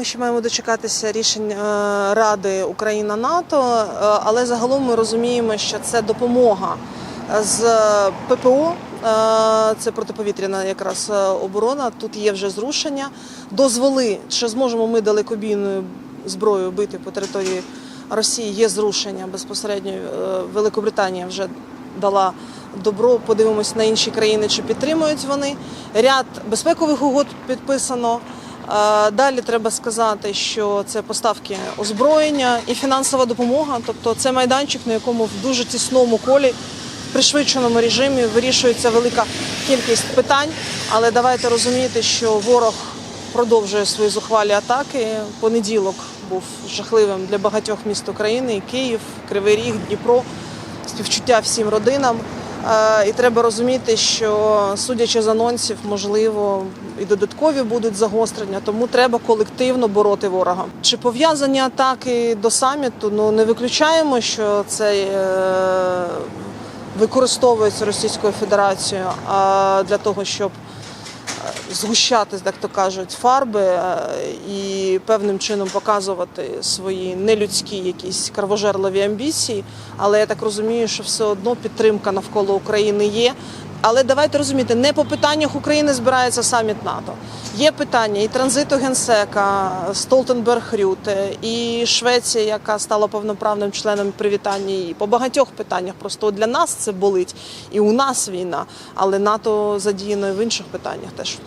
Ми ще маємо дочекатися рішень е, Ради Україна НАТО, е, але загалом ми розуміємо, що це допомога з ППО. е, Це протиповітряна якраз е, оборона. Тут є вже зрушення. Дозволи, що зможемо ми далекобійною зброєю бити по території Росії. Є зрушення безпосередньо. е, Великобританія вже дала добро. Подивимось на інші країни, чи підтримують вони. Ряд безпекових угод підписано. Е, Далі треба сказати, що це поставки озброєння і фінансова допомога. Тобто це майданчик, на якому в дуже тісному колі, в пришвидшеному режимі вирішується велика кількість питань. Але давайте розуміти, що ворог продовжує свої зухвалі атаки. Понеділок був жахливим для багатьох міст України: Київ, Кривий Ріг, Дніпро. Співчуття всім родинам. Е, І треба розуміти, що судячи з анонсів, можливо, і додаткові будуть загострення, тому треба колективно бороти ворога. Чи пов'язані атаки до саміту? Ну не виключаємо, що це е, використовується Російською Федерацією для того, щоб згущати, як то кажуть, фарби е, і певним чином показувати свої нелюдські якісь кровожерливі амбіції. Але я так розумію, що все одно підтримка навколо України є. Але давайте розуміти, не по питаннях України збирається саміт НАТО. Є питання і транзиту генсека, Столтенберг Рюте, і Швеція, яка стала повноправним членом привітання. І по багатьох питаннях просто для нас це болить, і у нас війна, але НАТО задіяно і в інших питаннях теж.